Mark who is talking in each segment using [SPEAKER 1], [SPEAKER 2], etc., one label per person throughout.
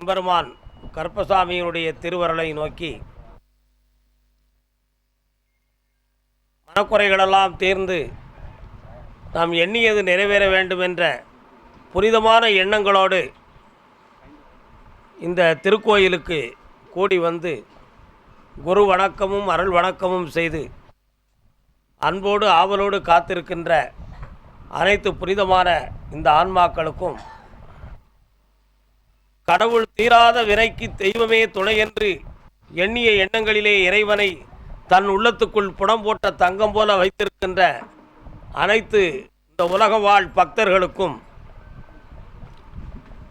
[SPEAKER 1] எம்பெருமான் கருப்பசாமியினுடைய திருவருளை நோக்கி மனக்குறைகளெல்லாம் தீர்ந்து நாம் எண்ணியது நிறைவேற வேண்டும் என்ற புனிதமான எண்ணங்களோடு இந்த திருக்கோயிலுக்கு கூடி வந்து குரு வணக்கமும் அருள் வணக்கமும் செய்து அன்போடு ஆவலோடு காத்திருக்கின்ற அனைத்து புனிதமான இந்த ஆன்மாக்களுக்கும் கடவுள் தீராத வினைக்கு தெய்வமே துணை என்று எண்ணிய எண்ணங்களிலே இறைவனை தன் உள்ளத்துக்குள் புடம் போட்ட தங்கம் போல வைத்திருக்கின்ற அனைத்து இந்த உலக வாழ் பக்தர்களுக்கும்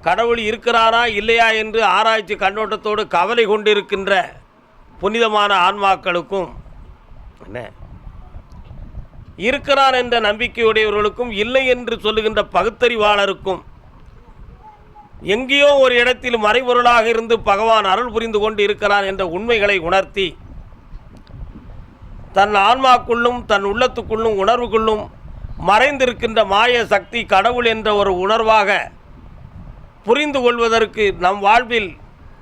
[SPEAKER 1] கடவுள் இருக்கிறாரா இல்லையா என்று ஆராய்ச்சி கண்ணோட்டத்தோடு கவலை கொண்டிருக்கின்ற புனிதமான ஆன்மாக்களுக்கும் என்ன? இருக்கிறார் என்ற நம்பிக்கையுடையவர்களுக்கும் இல்லை என்று சொல்லுகின்ற பகுத்தறிவாளருக்கும் எங்கேயோ ஒரு இடத்தில் மறைபொருளாக இருந்து பகவான் அருள் புரிந்து கொண்டு இருக்கிறான் என்ற உண்மைகளை உணர்த்தி தன் ஆன்மாக்குள்ளும் தன் உள்ளத்துக்குள்ளும் உணர்வுக்குள்ளும் மறைந்திருக்கின்ற மாய சக்தி கடவுள் என்ற ஒரு உணர்வாக புரிந்து கொள்வதற்கு நம் வாழ்வில்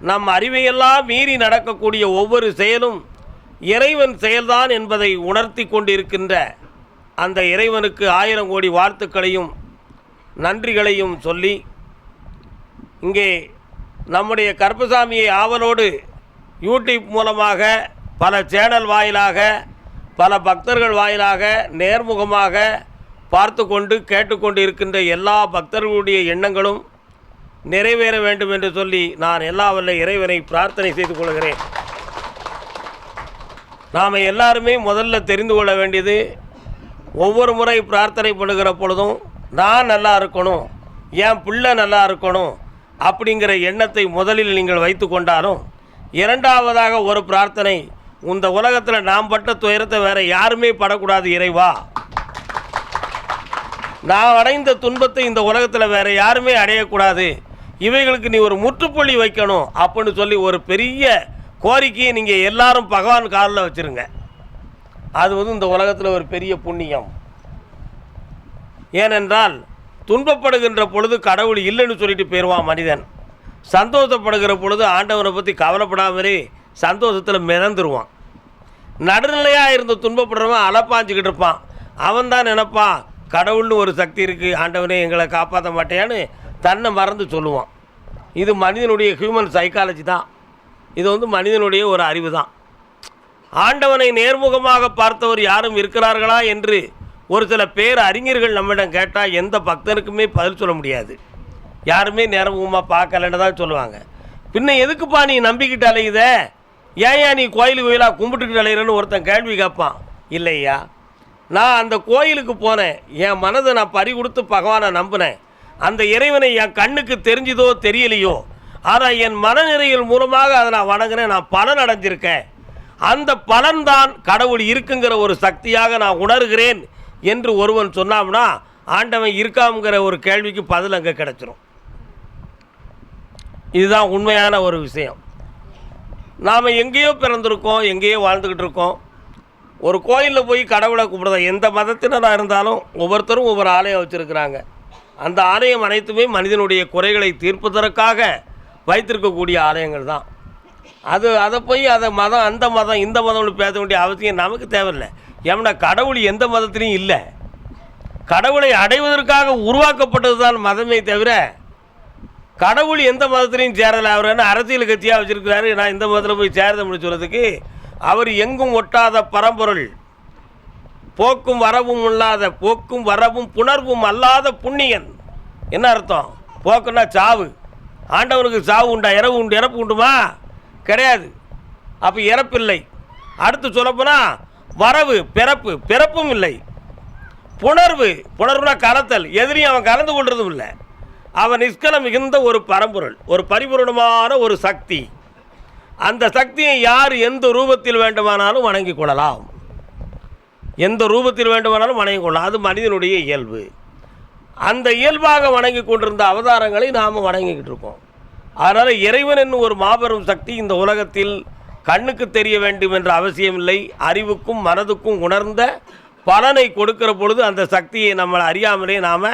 [SPEAKER 1] நம் அறிவையெல்லாம் மீறி நடக்கக்கூடிய ஒவ்வொரு செயலும் இறைவன் செயல்தான் என்பதை உணர்த்தி கொண்டிருக்கின்ற அந்த இறைவனுக்கு ஆயிரம் கோடி வாழ்த்துக்களையும் நன்றிகளையும் சொல்லி இங்கே நம்முடைய கருப்பசாமியை ஆவலோடு யூடியூப் மூலமாக பல சேனல் வாயிலாக பல பக்தர்கள் வாயிலாக நேர்முகமாக பார்த்து கொண்டு கேட்டுக்கொண்டு இருக்கின்ற எல்லா பக்தர்களுடைய எண்ணங்களும் நிறைவேற வேண்டும் என்று சொல்லி நான் எல்லா வல்ல இறைவனை பிரார்த்தனை செய்து கொள்கிறேன். நாம் எல்லாருமே முதல்ல தெரிந்து கொள்ள வேண்டியது ஒவ்வொரு முறை பிரார்த்தனை பண்ணுகிற பொழுதும் நான் நல்லா இருக்கணும் என் பிள்ளை நல்லா இருக்கணும் அப்படிங்கிற எண்ணத்தை முதலில் நீங்கள் வைத்து கொண்டாலும் இரண்டாவதாக ஒரு பிரார்த்தனை இந்த உலகத்தில் நாம் பட்ட துயரத்தை வேற யாருமே படக்கூடாது இறைவா. நான் அடைந்த துன்பத்தை இந்த உலகத்தில் வேற யாருமே அடையக்கூடாது. இவைகளுக்கு நீ ஒரு முற்றுப்புள்ளி வைக்கணும் அப்படின்னு சொல்லி ஒரு பெரிய கோரிக்கையை நீங்கள் எல்லாரும் பகவான் காலில் வச்சுருங்க. அது வந்து இந்த உலகத்தில் ஒரு பெரிய புண்ணியம். ஏனென்றால் துன்பப்படுகின்ற பொழுது கடவுள் இல்லைன்னு சொல்லிட்டு போயிடுவான் மனிதன். சந்தோஷப்படுகிற பொழுது ஆண்டவனை பற்றி கவலைப்படாமலே சந்தோஷத்தில் மிதந்துருவான். நடுநிலையாக இருந்து துன்பப்படுறவன் அலப்பாஞ்சிக்கிட்டு இருப்பான். அவன் தான் நினப்பான் கடவுள்னு ஒரு சக்தி இருக்குது ஆண்டவனே எங்களை காப்பாற்ற மாட்டேன்னு தன்னை மறந்து சொல்லுவான். இது மனிதனுடைய ஹியூமன் சைக்காலஜி தான். இது வந்து மனிதனுடைய ஒரு அறிவு தான். ஆண்டவனை நேர்முகமாக பார்த்தவர் யாரும் இருக்கிறார்களா என்று ஒரு சில பேர் அறிஞர்கள் நம்மிடம் கேட்டால் எந்த பக்தனுக்குமே பதில் சொல்ல முடியாது. யாருமே நேர்முகமாக பார்க்கலன்னு தான் சொல்லுவாங்க. பின்ன எதுக்குப்பா நீ நம்பிக்கிட்டு அலையுத? ஏன் நீ கோயில் கோயிலாக கும்பிட்டுக்கிட்டு அலையிறன்னு ஒருத்தன் கேள்வி கேட்பான். இல்லையா? நான் அந்த கோயிலுக்கு போனேன். என் மனதை நான் பறி கொடுத்து பகவானை நம்பினேன். அந்த இறைவனை என் கண்ணுக்கு தெரிஞ்சுதோ தெரியலையோ? ஆனால் என் மனநிறைகள் மூலமாக அதை நான் வணங்கினேன். நான் பலன் அடைஞ்சிருக்கேன். அந்த பலன்தான் கடவுள் இருக்குங்கிற ஒரு சக்தியாக நான் உணர்கிறேன். என்று ஒருவன் சொன்னாம்னா ஆண்டவன் இருக்காங்கிற ஒரு கேள்விக்கு பதில் அங்கே கிடச்சிரும். இதுதான் உண்மையான ஒரு விஷயம். நாம் எங்கேயோ பிறந்திருக்கோம் எங்கேயோ வாழ்ந்துக்கிட்டு இருக்கோம். ஒரு கோயிலில் போய் கடவுளை கும்பிடுறத எந்த மதத்தினராக இருந்தாலும் ஒவ்வொருத்தரும் ஒவ்வொரு ஆலயம் வச்சுருக்கிறாங்க. அந்த ஆலயம் அனைத்துமே மனிதனுடைய குறைகளை தீர்ப்பதற்காக வைத்திருக்கக்கூடிய ஆலயங்கள் தான். அது அதை போய் அதை மதம் அந்த மதம் இந்த மதம்னு பேச வேண்டிய அவசியம் நமக்கு தேவையில்லை. ஏன்னா கடவுள் எந்த மதத்திலையும் இல்லை. கடவுளை அடைவதற்காக உருவாக்கப்பட்டது தான் மதமே தவிர கடவுள் எந்த மதத்திலையும் சேரலை. அவர் என்ன அரசியல் கட்சியாக வச்சுருக்கிறாரு? நான் இந்த மதத்தில் போய் சேரத சொல்கிறதுக்கு அவர் எங்கும் ஒட்டாத பரம்பொருள். போக்கும் வரவும் இல்லாத போக்கும் வரவும் புணர்வும் அல்லாத புண்ணியன். என்ன அர்த்தம்? போக்குன்னா சாவு. ஆண்டவனுக்கு சாவு உண்டா? இறவு உண்டு. இறப்பு உண்டுமா? கிடையாது. அப்போ இறப்பில்லை. அடுத்து சொல்லப்போனால் வரவு பிறப்பு பிறப்பும் இல்லை. புணர்வு புணர்வுனா கலத்தல். எதிரியும் அவன் கலந்து கொள்றதும் இல்லை. அவன் நிஷ்கலம் மிகுந்த ஒரு பரம்பொருள் ஒரு பரிபூர்ணமான ஒரு சக்தி. அந்த சக்தியை யார் எந்த ரூபத்தில் வேண்டுமானாலும் வணங்கிக் கொள்ளலாம். எந்த ரூபத்தில் வேண்டுமானாலும் வணங்கிக் கொள்ளலாம். அது மனிதனுடைய இயல்பு. அந்த இயல்பாக வணங்கி கொண்டிருந்த அவதாரங்களை நாம் வணங்கிக்கிட்டு இருக்கோம். அதனால் இறைவன் என்னும் ஒரு மாபெரும் சக்தி இந்த உலகத்தில் கண்ணுக்கு தெரிய வேண்டும் என்ற அவசியமில்லை. அறிவுக்கும் மனதுக்கும் உணர்ந்த பலனை கொடுக்கிற பொழுது அந்த சக்தியை நம்மளை அறியாமலே நாம்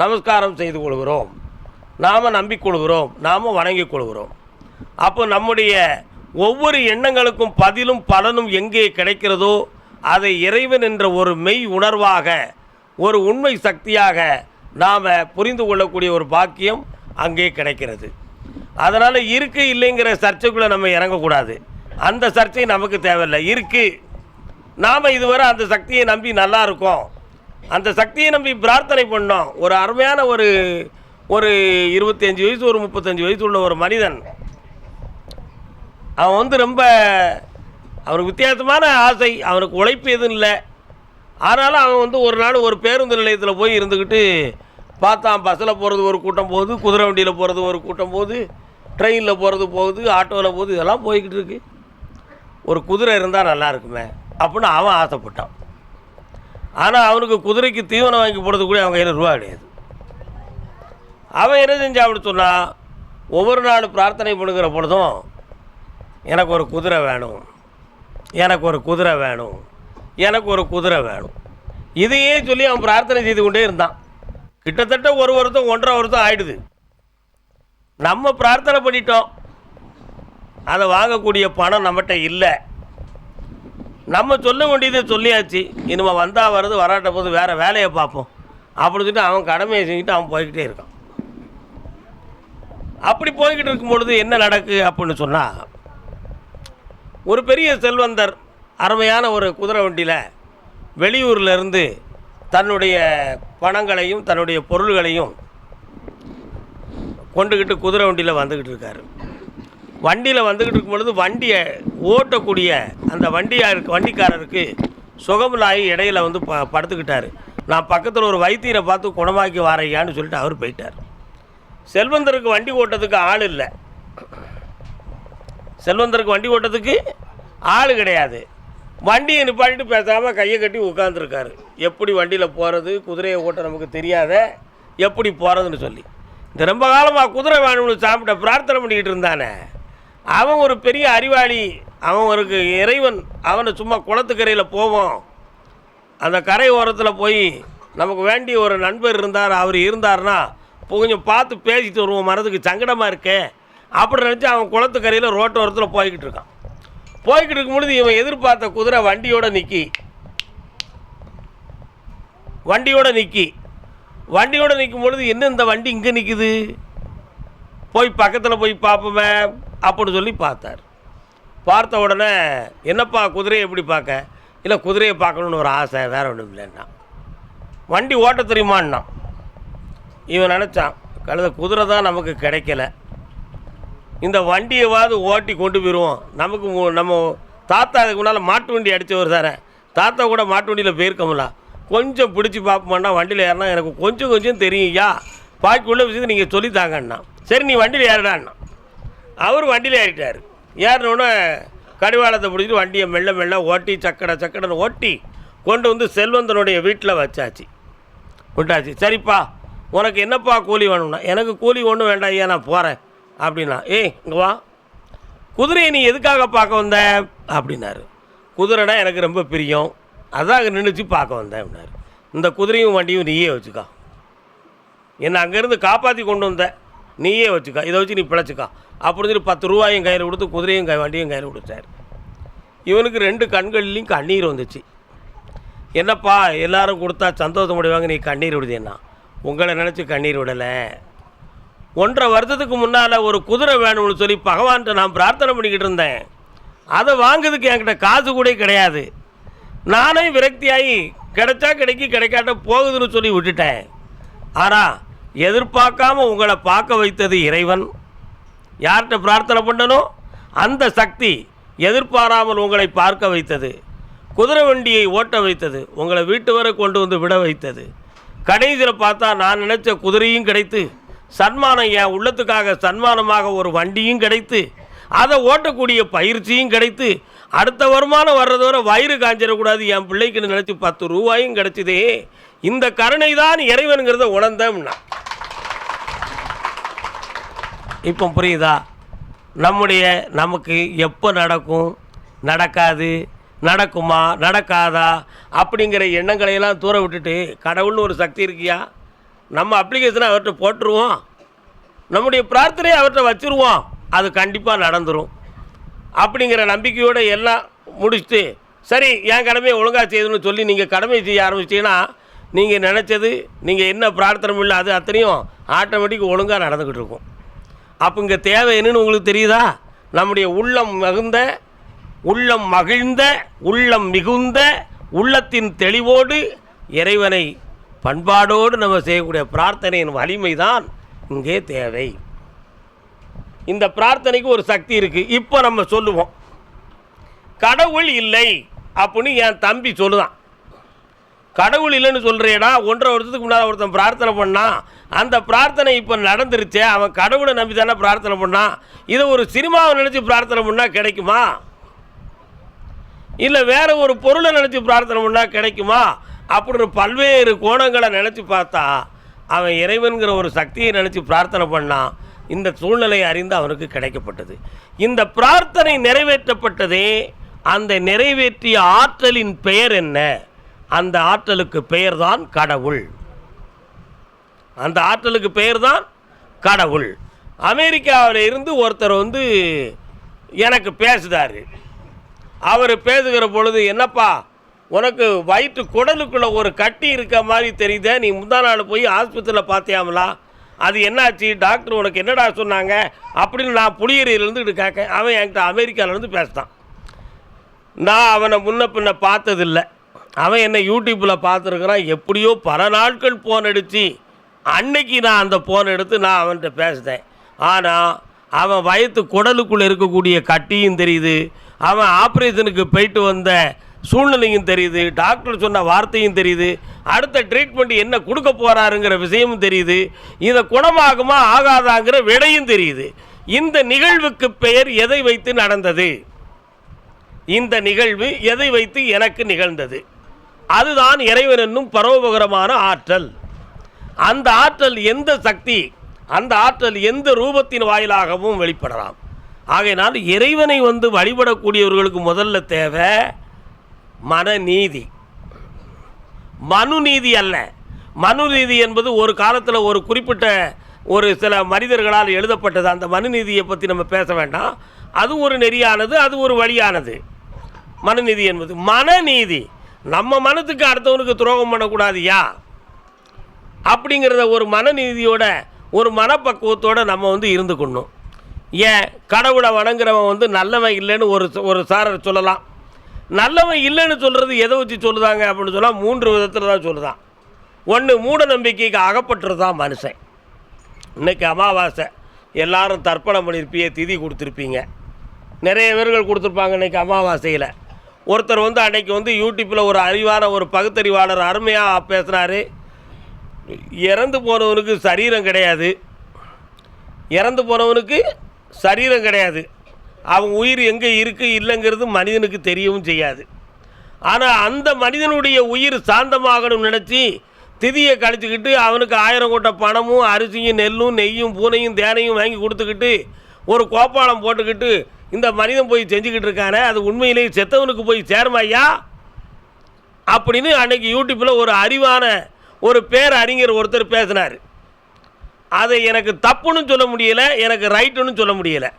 [SPEAKER 1] நமஸ்காரம் செய்து கொள்கிறோம். நாம் நம்பிக்கொள்கிறோம். நாம் வணங்கிக் கொள்கிறோம். அப்போ நம்முடைய ஒவ்வொரு எண்ணங்களுக்கும் பதிலும் பலனும் எங்கே கிடைக்கிறதோ அதை இறைவன் என்ற ஒரு மெய் உணர்வாக ஒரு உண்மை சக்தியாக நாம் புரிந்து கொள்ளக்கூடிய ஒரு பாக்கியம் அங்கே கிடைக்கிறது. அதனால் இருக்கு இல்லைங்கிற சர்ச்சைக்குள்ளே நம்ம இறங்கக்கூடாது. அந்த சர்ச்சை நமக்கு தேவையில்லை. இருக்குது நாம் இதுவரை அந்த சக்தியை நம்பி நல்லா இருக்கோம். அந்த சக்தியை நம்பி பிரார்த்தனை பண்ணோம். ஒரு அருமையான ஒரு ஒரு இருபத்தஞ்சி வயசு ஒரு முப்பத்தஞ்சு வயசு உள்ள ஒரு மனிதன். அவன் வந்து ரொம்ப அவனுக்கு வித்தியாசமான ஆசை அவனுக்கு உழைப்பு எதுவும் இல்லை. ஆனாலும் அவன் வந்து ஒரு நாள் ஒரு பேருந்து நிலையத்தில் போய் இருந்துக்கிட்டு பார்த்தான். பஸ்ஸில் போகிறது ஒரு கூட்டம் போகுது குதிரை வண்டியில் போகிறது ஒரு கூட்டம் போகுது ட்ரெயினில் போகிறது போகுது ஆட்டோவில் போகுது இதெல்லாம் போய்கிட்டு இருக்குது ஒரு குதிரை இருந்தால் நல்லா இருக்குமே அப்படின்னு அவன் ஆசைப்பட்டான். ஆனால் அவனுக்கு குதிரைக்கு தீவனம் வாங்கி போடுறது கூட அவன் கையில் ரூபா கிடையாது. அவன் என்ன செஞ்சா அப்படின்னு சொன்னால் ஒவ்வொரு நாள் பிரார்த்தனை பண்ணுகிற பொழுதும் எனக்கு ஒரு குதிரை வேணும் எனக்கு ஒரு குதிரை வேணும் எனக்கு ஒரு குதிரை வேணும். இதையே சொல்லி அவன் பிரார்த்தனை செய்து கொண்டே இருந்தான். கிட்டத்தட்ட ஒரு வருஷம் ஒன்றரை வருஷம் ஆயிடுது. நம்ம பிரார்த்தனை பண்ணிட்டோம். அதை வாங்கக்கூடிய பணம் நம்மகிட்ட இல்லை. நம்ம சொல்ல வேண்டியதை சொல்லியாச்சு. இனிமேல் வந்தால் வருது வராட்ட போது வேறு வேலையை பார்ப்போம். அப்படின்னு சொல்லிட்டு அவன் கடமையை செஞ்சுட்டு அவன் போய்கிட்டே இருக்கான். அப்படி போய்கிட்டு இருக்கும் பொழுது என்ன நடக்கு அப்படின்னு சொன்னால் ஒரு பெரிய செல்வந்தர் அருமையான ஒரு குதிரை வண்டியில் வெளியூர்லேருந்து தன்னுடைய பணங்களையும் தன்னுடைய பொருள்களையும் கொண்டுக்கிட்டு குதிரை வண்டியில் வந்துக்கிட்டு இருக்காரு. வண்டியில் வந்துக்கிட்டு இருக்கும் பொழுது வண்டியை ஓட்டக்கூடிய அந்த வண்டியாருக்கு வண்டிக்காரருக்கு சுகமில்லாயி இடையில வந்து ப படுத்துக்கிட்டார். நான் பக்கத்தில் ஒரு வைத்தியரை பார்த்து குணமாக்கி வாரையான்னு சொல்லிட்டு அவர் போயிட்டார். செல்வந்தருக்கு வண்டி ஓட்டத்துக்கு ஆள் இல்லை. செல்வந்தருக்கு வண்டி ஓட்டத்துக்கு ஆள் கிடையாது. வண்டியை நிப்பாட்டிட்டு பேசாமல் கையை கட்டி உட்காந்துருக்காரு எப்படி வண்டியில் போகிறது குதிரையை ஓட்ட நமக்கு தெரியாத எப்படி போகிறதுன்னு சொல்லி. இந்த ரொம்ப காலமாக குதிரை வேணும்னு சாப்பிட்ட பிரார்த்தனை பண்ணிக்கிட்டு இருந்தானே. அவன் ஒரு பெரிய அறிவாளி அவன் ஒரு இறைவன் அவனை சும்மா குளத்துக்கரையில் போவோம் அந்த கரை ஓரத்தில் போய் நமக்கு வேண்டிய ஒரு நண்பர் இருந்தார் அவர் இருந்தார்னா கொஞ்சம் பார்த்து பேசிட்டு வருவோம் மனதுக்கு சங்கடமாக இருக்கே. அப்படி நினச்சி அவன் குளத்துக்கரையில் ரோட்டோரத்தில் போய்கிட்டு இருக்கான். போய்கிட்டு இருக்கும் பொழுது இவன் எதிர்பார்த்த குதிரை வண்டியோட நிற்கி வண்டியோட நிற்கி வண்டியோட நிற்கும் பொழுது என்ன இந்த வண்டி இங்கே நிற்கிது போய் பக்கத்தில் போய் பார்ப்போமே அப்படின்னு சொல்லி பார்த்தார். பார்த்த உடனே என்னப்பா குதிரையை எப்படி பார்க்க? இல்லை குதிரையை பார்க்கணுன்னு ஒரு ஆசை வேறு ஒன்றும் இல்லைன்னா வண்டி ஓட்ட தெரியுமான்னா இவன் நினச்சான் கழுத குதிரை தான் நமக்கு கிடைக்கல. இந்த வண்டியவாவது ஓட்டி கொண்டு போயிடுவோம் நமக்கு மு- நம்ம தாத்தா அதுக்கு முன்னால் மாட்டு வண்டி அடித்தவர் தானே தாத்தா கூட மாட்டு வண்டியில் போயிருக்கோம்ல. கொஞ்சம் பிடிச்சி பார்ப்போம்னா வண்டியில் ஏறினா எனக்கு கொஞ்சம் கொஞ்சம் தெரியும்யா பாக்கி உள்ள விஷயத்தை நீங்கள் சொல்லித்தாங்கண்ணா சரி நீ வண்டியில் ஏறிடான்னா. அவர் வண்டியில் ஏறிட்டார். ஏறினோடனே கடிவாளத்தை பிடிச்சிட்டு வண்டியை மெல்ல மெல்ல ஓட்டி சக்கடை சக்கடைன்னு ஓட்டி கொண்டு வந்து செல்வந்தனுடைய வீட்டில் வச்சாச்சு. விட்டாச்சு. சரிப்பா உனக்கு என்னப்பா கூலி வேணும்னா? எனக்கு கூலி ஒன்றும் வேண்டாம் ஐயா நான் போகிறேன் அப்படின்னா ஏய் இங்கே வா. குதிரையை நீ எதுக்காக பார்க்க வந்த? அப்படின்னாரு. குதிரைனா எனக்கு ரொம்ப பிரியம். அதான் அங்கே நின்றுச்சு பார்க்க வந்தேன் அப்படின்னாரு. இந்த குதிரையும் வண்டியும் நீயே வச்சுக்கோ. என்னை அங்கேருந்து காப்பாற்றி கொண்டு வந்தேன் நீயே வச்சுக்கா இதை வச்சு நீ பிழைச்சிக்கா. அப்படின்னு சொல்லி பத்து ரூபாயும் கையில் கொடுத்து குதிரையும் கை வண்டியும் கையில் கொடுத்தாரு. இவனுக்கு ரெண்டு கண்கள்லேயும் கண்ணீர் வந்துச்சு. என்னப்பா எல்லாரும் கொடுத்தா சந்தோஷம் அடைவாங்க நீ கண்ணீர் விடுதேன்னா உங்களை நினச்சி கண்ணீர் விடலை. ஒன்றரை வருஷத்துக்கு முன்னால் ஒரு குதிரை வேணும்னு சொல்லி பகவான்கிட்ட நான் பிரார்த்தனை பண்ணிக்கிட்டு இருந்தேன். அதை வாங்குறதுக்கு என்கிட்ட காசு கூட கிடையாது. நானே விரக்தியாகி கிடைச்சா கிடைக்கி கிடைக்காட்ட போகுதுன்னு சொல்லி விட்டுட்டேன். ஆனால் எதிர்பார்க்காம உங்களை பார்க்க வைத்தது இறைவன். யார்கிட்ட பிரார்த்தனை பண்ணணும் அந்த சக்தி எதிர்பாராமல் உங்களை பார்க்க வைத்தது. குதிரை வண்டியை ஓட்ட வைத்தது உங்களை வீட்டு வரை கொண்டு வந்து விட வைத்தது. கடைசியில் பார்த்தா நான் நினச்ச குதிரையும் கிடைத்து சன்மானம் என் உள்ளத்துக்காக சன்மானமாக ஒரு வண்டியும் கிடைத்து அதை ஓட்டக்கூடிய பயிற்சியும் கிடைத்து அடுத்த வருமானம் வர்றது வரை வயிறு காஞ்சிடக்கூடாது என் பிள்ளைக்குன்னு நினச்சி பத்து ரூபாயும் கிடைச்சிதே. இந்த கருணை தான் இறைவனுங்கிறத உணர்ந்தேன்னா இப்போ புரியுதா? நம்முடைய நமக்கு எப்போ நடக்கும்? நடக்காது நடக்குமா நடக்காதா? அப்படிங்கிற எண்ணங்களையெல்லாம் தூர விட்டுட்டு கடவுள்னு ஒரு சக்தி இருக்கியா? நம்ம அப்ளிகேஷனை அவர்கிட்ட போட்டுருவோம். நம்முடைய பிரார்த்தனையை அவர்கிட்ட வச்சுருவோம். அது கண்டிப்பாக நடந்துடும் அப்படிங்கிற நம்பிக்கையோடு எல்லாம் முடிச்சுட்டு சரி என் கடமையை ஒழுங்காக செய்யணும்னு சொல்லி நீங்கள் கடமை செய்ய ஆரம்பிச்சிட்டிங்கன்னா நீங்கள் நினச்சது நீங்கள் என்ன பிரார்த்தனை இல்லை அது அத்தனையும் ஆட்டோமேட்டிக் ஒழுங்காக நடந்துக்கிட்டு இருக்கும். அப்போ இங்கே தேவை என்னன்னு உங்களுக்கு தெரியுதா? நம்முடைய உள்ளம் மிகுந்த உள்ளம் மகிழ்ந்த உள்ளம் மிகுந்த உள்ளத்தின் தெளிவோடு இறைவனை பண்பாடோடு நம்ம செய்யக்கூடிய பிரார்த்தனையின் வலிமை தான் இங்கே தேவை. இந்த பிரார்த்தனைக்கு ஒரு சக்தி இருக்குது இப்போ நம்ம சொல்லுவோம். கடவுள் இல்லை அப்படின்னு என் தம்பி சொல்லுதான். கடவுள் இல்லைன்னு சொல்கிறேடா ஒன்றரை வருஷத்துக்கு முன்னால் ஒருத்தன் பிரார்த்தனை பண்ணான் அந்த பிரார்த்தனை இப்போ நடந்துருச்சே அவன் கடவுளை நம்பி தானே பிரார்த்தனை பண்ணான் இதை ஒரு சினிமாவை நினச்சி பிரார்த்தனை பண்ணால் கிடைக்குமா? இல்லை வேறு ஒரு பொருளை நினச்சி பிரார்த்தனை பண்ணால் கிடைக்குமா? அப்படின்னு பல்வேறு கோணங்களை நினச்சி பார்த்தா அவன் இறைவன்கிற ஒரு சக்தியை நினச்சி பிரார்த்தனை பண்ணான் இந்த சூழ்நிலையை அறிந்து அவனுக்கு கிடைக்கப்பட்டது. இந்த பிரார்த்தனை நிறைவேற்றப்பட்டதே அந்த நிறைவேற்றிய ஆற்றலின் பெயர் என்ன? அந்த ஆற்றலுக்கு பெயர்தான் கடவுள். அந்த ஆற்றலுக்கு பெயர் தான் கடவுள். அமெரிக்காவில் இருந்து ஒருத்தர் வந்து எனக்கு பேசுதார். அவர் பேசுகிற பொழுது என்னப்பா உனக்கு வயிற்று குடலுக்குள்ளே ஒரு கட்டி இருக்க மாதிரி தெரியுதே நீ முந்தா நாள் போய் ஆஸ்பத்திரியில் பார்த்தியாமலா அது என்னாச்சு? டாக்டர் உனக்கு என்னடா சொன்னாங்க? அப்படின்னு நான் புளியரியிலேருந்து கேட்க அவன் என்கிட்ட அமெரிக்காவிலேருந்து பேசுகிறான் நான் அவனை முன்ன பின்ன பார்த்ததில்ல. அவன் என்னை யூடியூப்பில் பார்த்துருக்குறான். எப்படியோ பல நாட்கள் ஃபோன் அடித்து அன்னைக்கு நான் அந்த ஃபோன் எடுத்து நான் அவன்கிட்ட பேசினேன். ஆனால் அவன் வயத்து குடலுக்குள்ளே இருக்கக்கூடிய கட்டியும் தெரியுது. அவன் ஆப்ரேஷனுக்கு போயிட்டு வந்த சூழ்நிலையும் தெரியுது. டாக்டர் சொன்ன வார்த்தையும் தெரியுது. அடுத்த ட்ரீட்மெண்ட் என்ன கொடுக்க போகிறாருங்கிற விஷயமும் தெரியுது. இதை குணமாகுமா ஆகாதாங்கிற விடையும் தெரியுது. இந்த நிகழ்வுக்கு பெயர் எதை வைத்து நடந்தது? இந்த நிகழ்வு எதை வைத்து எனக்கு நிகழ்ந்தது? அதுதான் இறைவன் என்னும் பரோபகரமான ஆற்றல். அந்த ஆற்றல் எந்த சக்தி அந்த ஆற்றல் எந்த ரூபத்தின் வாயிலாகவும் வெளிப்படலாம். ஆகையினால் இறைவனை வந்து வழிபடக்கூடியவர்களுக்கு முதல்ல தேவை மனநீதி மனுநீதி அல்ல. மனுநீதி என்பது ஒரு காலத்தில் ஒரு குறிப்பிட்ட ஒரு சில மனிதர்களால் எழுதப்பட்டது. அந்த மனுநீதியை பற்றி நம்ம பேச வேண்டாம். அது ஒரு நெறியானது அது ஒரு வழியானது. மனுநீதி என்பது மனநீதி நம்ம மனத்துக்கு அடுத்தவனுக்கு துரோகம் பண்ணக்கூடாதியா? அப்படிங்கிறத ஒரு மனநீதியோட ஒரு மனப்பக்குவத்தோடு நம்ம வந்து இருந்துக்கணும். ஏன்? கடவுளை வணங்குறவன் வந்து நல்லவன் இல்லைன்னு ஒரு ஒரு சாரர் சொல்லலாம். நல்லவன் இல்லைன்னு சொல்கிறது எதை வச்சு சொல்லுதாங்க அப்படின்னு சொன்னால் மூன்று விதத்தில் தான் சொல்லுதான். ஒன்று மூட நம்பிக்கைக்கு அகப்பட்டுறது தான் மனுஷன். இன்னைக்கு அமாவாசை. எல்லாரும் தர்ப்பணம் பண்ணியிருப்பீங்க திதி கொடுத்துருப்பீங்க. நிறைய பேர்கள் கொடுத்துருப்பாங்க இன்னைக்கு அமாவாசையில். ஒருத்தர் வந்து அன்னைக்கு வந்து யூடியூப்பில் ஒரு அறிவான ஒரு பகுத்தறிவாளர் அருமையாக பேசுனாரு. இறந்து போனவனுக்கு சரீரம் கிடையாது. இறந்து போனவனுக்கு சரீரம் கிடையாது. அவன் உயிர் எங்கே இருக்குது இல்லைங்கிறது மனிதனுக்கு தெரியவும் செய்யாது. ஆனால் அந்த மனிதனுடைய உயிர் சாந்தமாகணும்னு நினச்சி திதியை கழிச்சுக்கிட்டு அவனுக்கு ஆயிரம் கோட்டை பணமும் அரிசியும் நெல்லும் நெய்யும் பூனையும் தேனையும் வாங்கி கொடுத்துக்கிட்டு ஒரு கோப்பாளம் போட்டுக்கிட்டு இந்த மனிதன் போய் செஞ்சுக்கிட்டு இருக்கானே அது உண்மையிலேயே செத்தவனுக்கு போய் சேருமாய்யா அப்படின்னு அன்றைக்கி யூடியூப்பில் ஒரு அறிவான ஒரு பேர் அறிஞர் ஒருத்தர் பேசினார். அதை எனக்கு தப்புன்னு சொல்ல முடியலை எனக்கு ரைட்டுன்னு சொல்ல முடியலை.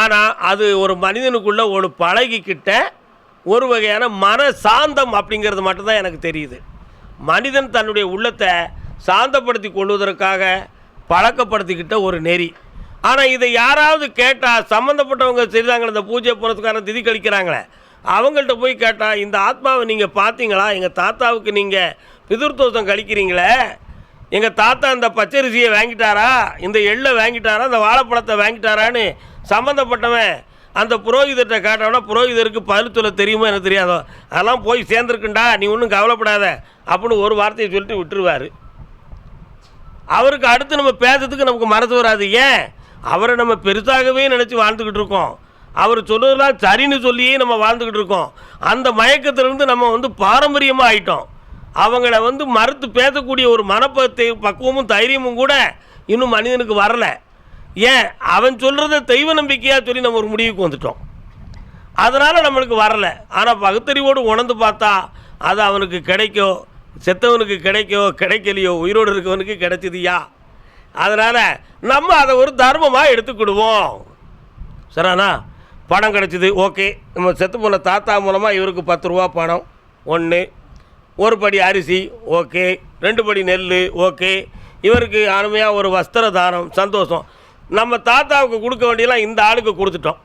[SPEAKER 1] ஆனால் அது ஒரு மனிதனுக்குள்ள ஒரு பழகிக்கிட்ட ஒரு வகையான மன சாந்தம் அப்படிங்கிறது மட்டும்தான் எனக்கு தெரியுது. மனிதன் தன்னுடைய உள்ளத்தை சாந்தப்படுத்தி கொள்வதற்காக பழக்கப்படுத்திக்கிட்ட ஒரு நெறி. ஆனால் இதை யாராவது கேட்டால் சம்மந்தப்பட்டவங்க செய்தாங்களே இந்த பூஜை போனதுக்கான திதி கழிக்கிறாங்களே. அவங்கள்ட்ட போய் கேட்டால் இந்த ஆத்மாவை நீங்கள் பார்த்தீங்களா? எங்கள் தாத்தாவுக்கு நீங்கள் பிதுர்தோஷம் கழிக்கிறீங்களே. எங்கள் தாத்தா இந்த பச்சரிசியை வாங்கிட்டாரா? இந்த எள்ளை வாங்கிட்டாரா? இந்த வாழைப்பழத்தை வாங்கிட்டாரான்னு சம்மந்தப்பட்டவன் அந்த புரோகிதர்கிட்ட கேட்டவனா புரோகிதருக்கு பருத்துல தெரியுமோ எனக்கு தெரியாதோ? அதெல்லாம் போய் சேர்ந்துருக்குண்டா நீ ஒன்றும் கவலைப்படாத அப்படின்னு ஒரு வார்த்தையை சொல்லிட்டு விட்டுருவார். அவருக்கு அடுத்து நம்ம பேசுறதுக்கு நமக்கு மனசு வராது. ஏன்? அவரை நம்ம பெருசாகவே நினச்சி வாழ்ந்துக்கிட்டு இருக்கோம். அவர் சொல்கிறதெல்லாம் சரின்னு சொல்லியே நம்ம வாழ்ந்துக்கிட்டு இருக்கோம். அந்த மயக்கத்திலிருந்து நம்ம வந்து பாரம்பரியமாக ஆயிட்டோம். அவங்கள வந்து மறுத்து பேசக்கூடிய ஒரு மனப்பத்தை பக்குவமும் தைரியமும் கூட இன்னும் மனிதனுக்கு வரலை. ஏன்? அவன் சொல்கிறத தெய்வ நம்பிக்கையாக சொல்லி நம்ம ஒரு முடிவுக்கு வந்துட்டோம். அதனால் நம்மளுக்கு வரலை. ஆனால் பகுத்தறிவோடு உணர்ந்து பார்த்தா அது அவனுக்கு கிடைக்கோ செத்தவனுக்கு கிடைக்கோ கிடைக்கலையோ உயிரோடு இருக்கவனுக்கு கிடைச்சதுயா அதனால் நம்ம அதை ஒரு தர்மமாக எடுத்துக்கிடுவோம். சரிண்ணா பணம் கிடச்சிது ஓகே. நம்ம செத்து போன தாத்தா மூலமாக இவருக்கு பத்து ரூபா பணம். ஒன்று ஒரு படி அரிசி ஓகே. ரெண்டு படி நெல் ஓகே. இவருக்கு அருமையாக ஒரு வஸ்திர தானம் சந்தோஷம். நம்ம தாத்தாவுக்கு கொடுக்க வேண்டியலாம் இந்த ஆளுக்கு கொடுத்துட்டோம்.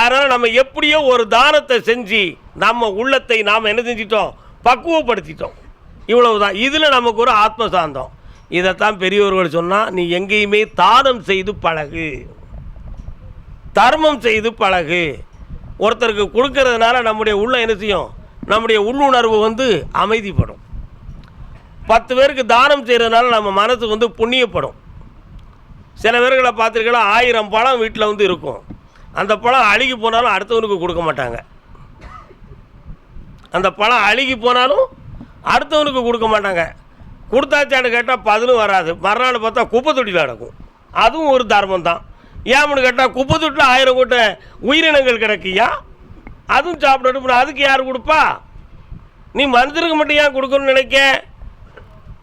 [SPEAKER 1] அதனால் நம்ம எப்படியோ ஒரு தானத்தை செஞ்சு நம்ம உள்ளத்தை நாம் என்ன செஞ்சிட்டோம்? பக்குவப்படுத்திட்டோம். இவ்வளவு தான் இதில் நமக்கு ஒரு ஆத்ம சாந்தம் இதைத்தான் பெரியவர்கள் சொன்னால் நீ எங்கேயுமே தானம் செய்து பழகு. தர்மம் செய்து பழகு. ஒருத்தருக்கு கொடுக்கறதுனால நம்முடைய உள்ள என்ன செய்யும்? நம்முடைய உள்ளுணர்வு வந்து அமைதிப்படும். பத்து பேருக்கு தானம் செய்கிறதுனால நம்ம மனசு வந்து புண்ணியப்படும். சில பேர்களை பார்த்துருக்கலாம் ஆயிரம் பழம் வீட்டில் வந்து இருக்கும். அந்த பழம் அழுகி போனாலும் அடுத்தவனுக்கு கொடுக்க மாட்டாங்க. அந்த பழம் அழுகி போனாலும் அடுத்தவனுக்கு கொடுக்க மாட்டாங்க. கொடுத்தாச்சான்னு கேட்டால் பதிலும் வராது. மறுநாள் பார்த்தா குப்பை தொட்டியில் நடக்கும் அதுவும் ஒரு தர்மம் தான் ஏன்னு கேட்டால் குப்பை தொட்டில் ஆயிரம் கூட்ட உயிரினங்கள் கிடக்கியா அதுவும் சாப்பிடணும். அதுக்கு யார் கொடுப்பா? நீ மனிதருக்கு மட்டும் ஏன் கொடுக்கணும்னு நினைக்க?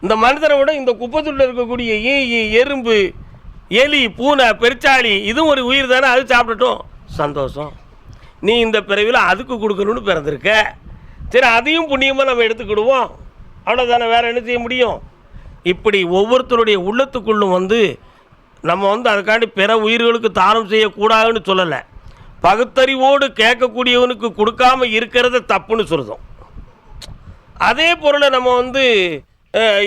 [SPEAKER 1] இந்த மனிதனை விட இந்த குப்பத்தூட்டில் இருக்கக்கூடிய ஈ எறும்பு எலி பூனை பெருச்சாளி இதுவும் ஒரு உயிர் தானே அது சாப்பிடட்டும். சந்தோஷம். நீ இந்த பிறவியில் அதுக்கு கொடுக்கணும்னு பிறந்திருக்க. சரி அதையும் புண்ணியமாக நம்ம எடுத்துக்கிடுவோம். அவ்வளோதானே வேறு என்ன செய்ய முடியும்? இப்படி ஒவ்வொருத்தருடைய உள்ளத்துக்குள்ளும் வந்து நம்ம வந்து அதுக்காண்டி பிற உயிர்களுக்கு தானம் செய்யக்கூடாதுன்னு சொல்லலை. பகுத்தறிவோடு கேட்கக்கூடியவனுக்கு கொடுக்காம இருக்கிறத தப்புன்னு சொல்லுதோம் அதே பொருளை நம்ம வந்து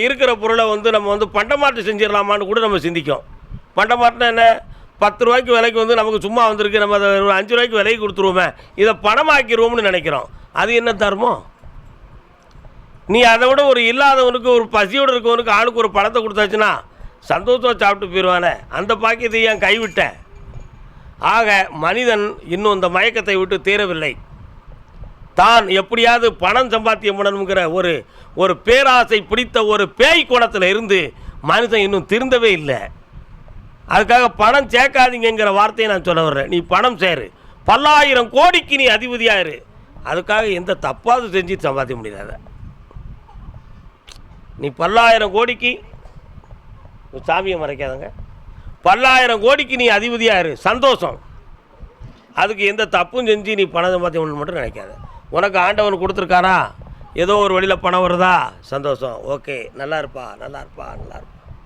[SPEAKER 1] இருக்கிற பொருளை வந்து நம்ம வந்து பண்டமாட்டு செஞ்சிடலாமான்னு கூட நம்ம சிந்திக்கும் பண்டமாட்டுனா என்ன? பத்து ரூபாய்க்கு விலைக்கு வந்து நமக்கு சும்மா வந்திருக்கு நம்ம அதை ஒரு அஞ்சு ரூபாய்க்கு விலைக்கு கொடுத்துருவோமே இதை பணமாக்கிடுவோம்னு நினைக்கிறோம். அது என்ன தர்மம்? நீ அதை விட ஒரு இல்லாதவனுக்கு ஒரு பசியோடு இருக்கவனுக்கு ஆளுக்கு ஒரு பணத்தை கொடுத்தாச்சுன்னா சந்தோஷமாக சாப்பிட்டு போயிடுவானே அந்த பாக்கியத்தை ஏன் கைவிட்ட ஆக மனிதன் இன்னும் இந்த மயக்கத்தை விட்டு தீரவில்லை. தான் எப்படியாவது பணம் சம்பாத்தியம் பண்ணணுங்கிற ஒரு ஒரு பேராசை பிடித்த ஒரு பேய் கோணத்தில் இருந்து மனுஷன் இன்னும் திருந்தவே இல்லை. அதுக்காக பணம் சேர்க்காதீங்கிற வார்த்தையை நான் சொல்ல வர்றேன். நீ பணம் சேரு. பல்லாயிரம் கோடிக்கு நீ அதிபதியாயிரு அதுக்காக எந்த தப்பாவது செஞ்சு சம்பாதிக்க முடியாத நீ பல்லாயிரம் கோடிக்கு சாமியை மறைக்காதங்க. பல்லாயிரம் கோடிக்கு நீ அதிபதியாயிரு சந்தோஷம். அதுக்கு எந்த தப்பும் செஞ்சு நீ பணம் சம்பாத்தியம் மட்டும் நினைக்காத. உனக்கு ஆண்டவன் கொடுத்துருக்காரா? ஏதோ ஒரு வழியில் பணம் வருதா? சந்தோஷம். ஓகே. நல்லா இருப்பா. நல்லா இருப்பா. நல்லா இருப்பா.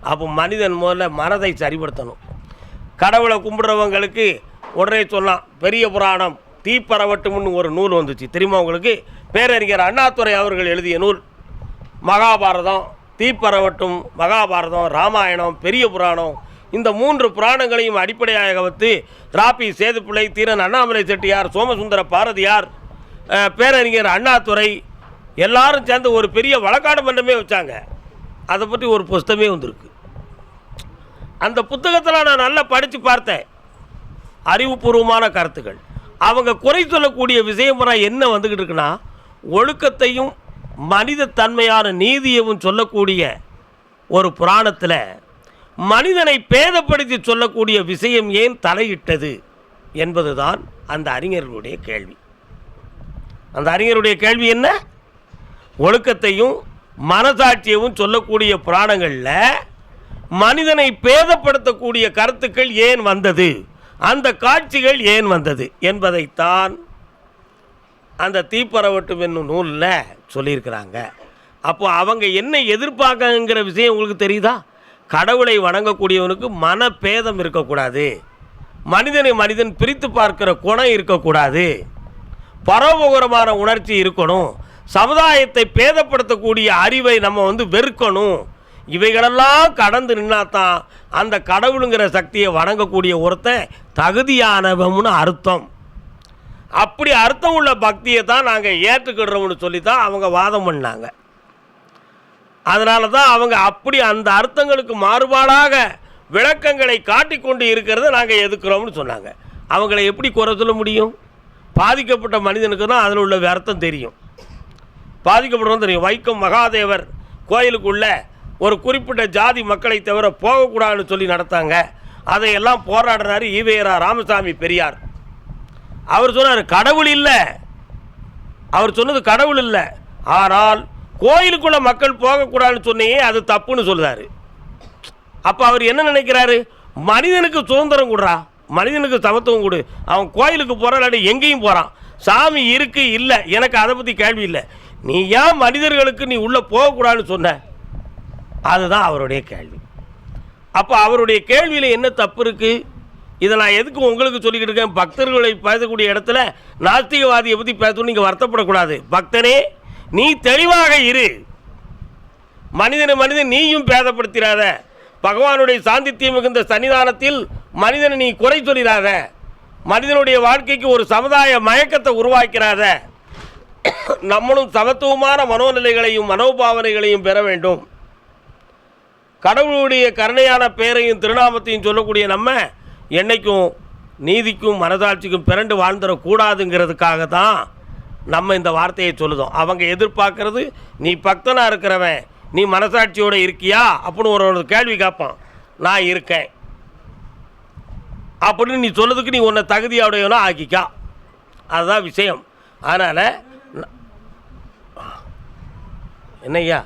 [SPEAKER 1] அப்போ மனிதன் முதல்ல மனதை சரிப்படுத்தணும். கடவுளை கும்பிடுறவங்களுக்கு உடனே சொல்லலாம். பெரிய புராணம். தீப்பரவட்டும்னு ஒரு நூல் வந்துச்சு. தெரியுமா உங்களுக்கு? பேரறிஞர் அண்ணாத்துறை அவர்கள் எழுதிய நூல். மகாபாரதம் தீப்பரவட்டும் மகாபாரதம் ராமாயணம் பெரிய புராணம். இந்த மூன்று புராணங்களையும் அடிப்படையாக வைத்து ராபி சேதுப்பிள்ளை தீரன் அண்ணாமலை செட்டியார் சோமசுந்தர பாரதியார் பேரறிஞர் அண்ணாதுரை எல்லாரும் சேர்ந்து ஒரு பெரிய வழக்காடு மன்றமே வச்சாங்க. அதை பற்றி ஒரு புஸ்தமே வந்திருக்கு. அந்த புத்தகத்தில் நான் நல்லா படித்து பார்த்தேன். அறிவுபூர்வமான கருத்துக்கள். அவங்க குறை சொல்லக்கூடிய விஷயமுறை என்ன வந்துக்கிட்டு இருக்குன்னா ஒழுக்கத்தையும் மனித தன்மையான நீதியவும் சொல்லக்கூடிய ஒரு புராணத்தில் மனிதனை பேதப்படுத்தி சொல்லக்கூடிய விஷயம் ஏன் தலையிட்டது என்பதுதான் அந்த அறிஞர்களுடைய கேள்வி. அந்த அறிஞருடைய கேள்வி என்ன? ஒழுக்கத்தையும் மனசாட்சியவும் சொல்லக்கூடிய புராணங்களில் மனிதனை பேதப்படுத்தக்கூடிய கருத்துக்கள் ஏன் வந்தது? அந்த காட்சிகள் ஏன் வந்தது? என்பதைத்தான் அந்த தீப்பரவட்டும் என்னும் நூலில் சொல்லியிருக்கிறாங்க. அப்போ அவங்க என்ன எதிர்பார்க்கங்கிற விஷயம் உங்களுக்கு தெரியுதா? கடவுளை வணங்கக்கூடியவனுக்கு மனப்பேதம் இருக்கக்கூடாது. மனிதனை மனிதன் பிரித்து பார்க்கிற குணம் இருக்கக்கூடாது. பரோபகரமான உணர்ச்சி இருக்கணும். சமுதாயத்தை பேதப்படுத்தக்கூடிய அறிவை நம்ம வந்து வெறுக்கணும். இவைகளெல்லாம் கடந்து நின்னாதான் அந்த கடவுளுங்கிற சக்தியை வணங்கக்கூடிய ஒருத்தன் தகுதியானவம்னு அர்த்தம். அப்படி அர்த்தம் உள்ள பக்தியை தான் நாங்கள் ஏற்றுக்கிடுறோம்னு சொல்லி தான் அவங்க வாதம் பண்ணாங்க. அதனால தான் அவங்க அப்படி அந்த அர்த்தங்களுக்கு மாறுபாடாக விளக்கங்களை காட்டிக்கொண்டு இருக்கிறத நாங்கள் எதுக்குறோம்னு சொன்னாங்க. அவங்கள எப்படி குறை சொல்ல முடியும்? பாதிக்கப்பட்ட மனிதனுக்கு தான் அதில் உள்ள அர்த்தம் தெரியும். பாதிக்கப்படுறோம் தெரியும். வைக்கம் மகாதேவர் கோயிலுக்குள்ள ஒரு குறிப்பிட்ட ஜாதி மக்களை தவிர போகக்கூடாதுன்னு சொல்லி நடத்தாங்க. அதையெல்லாம் போராடினார் ஈவேரா ராமசாமி பெரியார். அவர் சொன்னார் கடவுள் இல்லை. அவர் சொன்னது கடவுள் இல்லை. ஆனால் கோயிலுக்குள்ள மக்கள் போகக்கூடாதுன்னு சொன்னையே அது தப்புன்னு சொல்கிறாரு அப்போ அவர் என்ன நினைக்கிறாரு? மனிதனுக்கு சுதந்திரம் கொடுறா. மனிதனுக்கு சமத்துவம் கொடு. அவன் கோயிலுக்கு போகிறான் எங்கேயும் போகிறான் சாமி இருக்கு இல்லை. எனக்கு அதை பற்றி கேள்வி இல்லை. நீ ஏன் மனிதர்களுக்கு நீ உள்ளே போகக்கூடாதுன்னு சொன்ன? அதுதான் அவருடைய கேள்வி. அப்போ அவருடைய கேள்வியில் என்ன தப்பு இருக்குது இதை நான் எதுக்கு உங்களுக்கு சொல்லிக்கிட்டு இருக்கேன்? பக்தர்களை பேசக்கூடிய இடத்துல நாஸ்திகவாதியை பற்றி பேசணும் நீங்கள் வருத்தப்படக்கூடாது. பக்தனே நீ தெளிவாக இரு. மனிதனை மனிதன் நீயும் பேதப்படுத்திடாத பகவானுடைய சாந்தித்தியம் மிகுந்த சன்னிதானத்தில் மனிதனை நீ குறை சொல்லிடாத மனிதனுடைய வாழ்க்கைக்கு ஒரு சமுதாய மயக்கத்தை உருவாக்கிறாத நம்மளும் சமத்துவமான மனோநிலைகளையும் மனோபாவனைகளையும் பெற வேண்டும். கடவுளுடைய கருணையான பெயரையும் திருநாமத்தையும் சொல்லக்கூடிய நம்ம என்னைக்கும் நீதிக்கும் மனதாட்சிக்கும் பிறண்டு வாழ்ந்துடக்கூடாதுங்கிறதுக்காக தான் நம்ம இந்த வார்த்தையை சொல்லுதோம். அவங்க எதிர்பார்க்கறது நீ பக்தனாக இருக்கிறவன் நீ மனசாட்சியோடு இருக்கியா? அப்படின்னு ஒரு கேள்வி கேட்பான். நான் இருக்கேன். அப்படின்னு நீ சொல்லதுக்கு நீ உன்னை தகுதியோடையவனா ஆக்கிக்கா. அதுதான் விஷயம். அதனால் என்னய்யா?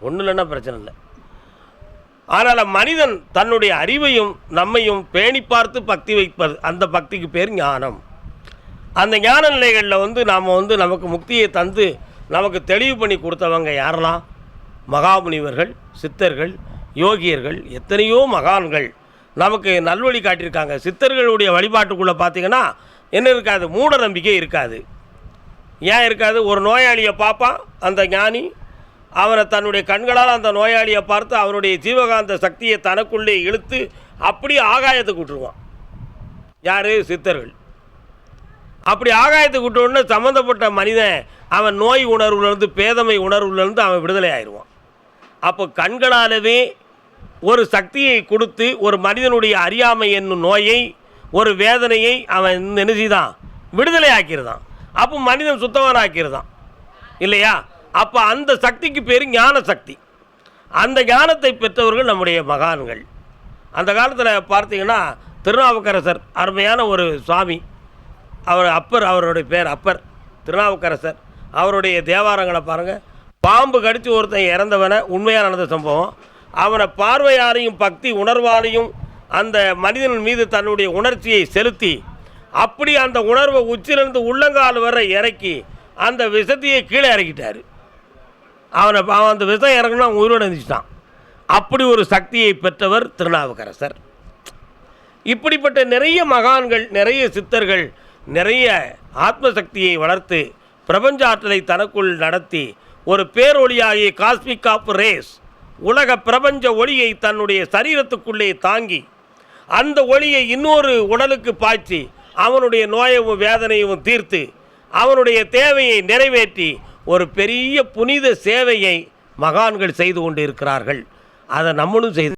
[SPEAKER 1] ஒன்றும் இல்லைன்னா பிரச்சனை இல்லை. ஆனால் மனிதன் தன்னுடைய அறிவையும் நம்மையும் பேணி பார்த்து பக்தி வைப்பது அந்த பக்திக்கு பேர் ஞானம். அந்த ஞான நிலைகளில் வந்து நாம் வந்து நமக்கு முக்தியை தந்து நமக்கு தெளிவு பண்ணி கொடுத்தவங்க யாரெல்லாம்? மகாமுனிவர்கள் சித்தர்கள் யோகியர்கள் எத்தனையோ மகான்கள் நமக்கு நல்வழி காட்டியிருக்காங்க. சித்தர்களுடைய வழிபாட்டுக்குள்ளே பார்த்தீங்கன்னா என்ன இருக்காது? மூட நம்பிக்கை இருக்காது. ஏன் இருக்காது? ஒரு நோயாளியை பார்ப்பான் அந்த ஞானி அவனை தன்னுடைய கண்களால் அந்த நோயாளியை பார்த்து அவனுடைய ஜீவகாந்த சக்தியை தனக்குள்ளே இழுத்து அப்படி ஆகாயத்துக்கு விட்டுருவான் யார்? சித்தர்கள். அப்படி ஆகாயத்துக்கு விட்ட உடனே சம்மந்தப்பட்ட மனிதன் அவன் நோய் உணர்வுலேருந்து பேதமை உணர்வுலேருந்து அவன் விடுதலை ஆயிடுவான். அப்போ கண்களாலவே ஒரு சக்தியை கொடுத்து ஒரு மனிதனுடைய அறியாமை என்னும் நோயை ஒரு வேதனையை அவன் என்ன செய்தான்? விடுதலை ஆக்கியிருந்தான் அப்போ மனிதன் சுத்தமான ஆக்கியிருந்தான் இல்லையா? அப்போ அந்த சக்திக்கு பேர் ஞான சக்தி. அந்த ஞானத்தை பெற்றவர்கள் நம்முடைய மகான்கள். அந்த காலத்தில் பார்த்தீங்கன்னா திருநாவுக்கரசர் அருமையான ஒரு சுவாமி. அவர் அப்பர் அவருடைய பேர் அப்பர் திருநாவுக்கரசர். அவருடைய தேவாரங்களை பாருங்கள் பாம்பு கடித்து ஒருத்தன் இறந்தவனை உண்மையாக நடந்த சம்பவம். அவனை பார்வையாலையும் பக்தி உணர்வாலையும் அந்த மனிதன் மீது தன்னுடைய உணர்ச்சியை செலுத்தி அப்படி அந்த உணர்வை உச்சிலிருந்து உள்ளங்கால் வரை இறக்கி அந்த விஷத்தையே கீழே இறக்கிட்டார். அவனை அவன் அந்த விஷம் இறங்கணும் அவன் உயிரோடு இருந்துச்சிட்டான். அப்படி ஒரு சக்தியை பெற்றவர் திருநாவுக்கரசர். இப்படிப்பட்ட நிறைய மகான்கள் நிறைய சித்தர்கள் நிறைய ஆத்மசக்தியை வளர்த்து பிரபஞ்ச ஆற்றலை தனக்குள் நடத்தி ஒரு பேரொளியாகிய காஸ்மிக் ஆப் ரேஸ் உலக பிரபஞ்ச ஒளியை தன்னுடைய சரீரத்துக்குள்ளே தாங்கி அந்த ஒளியை இன்னொரு உடலுக்கு பாய்ச்சி அவனுடைய நோயவும் வேதனையும் தீர்த்து அவனுடைய தேவையை நிறைவேற்றி ஒரு பெரிய புனித சேவையை மகான்கள் செய்து கொண்டு இருக்கிறார்கள் அதை நம்மளும் செய்து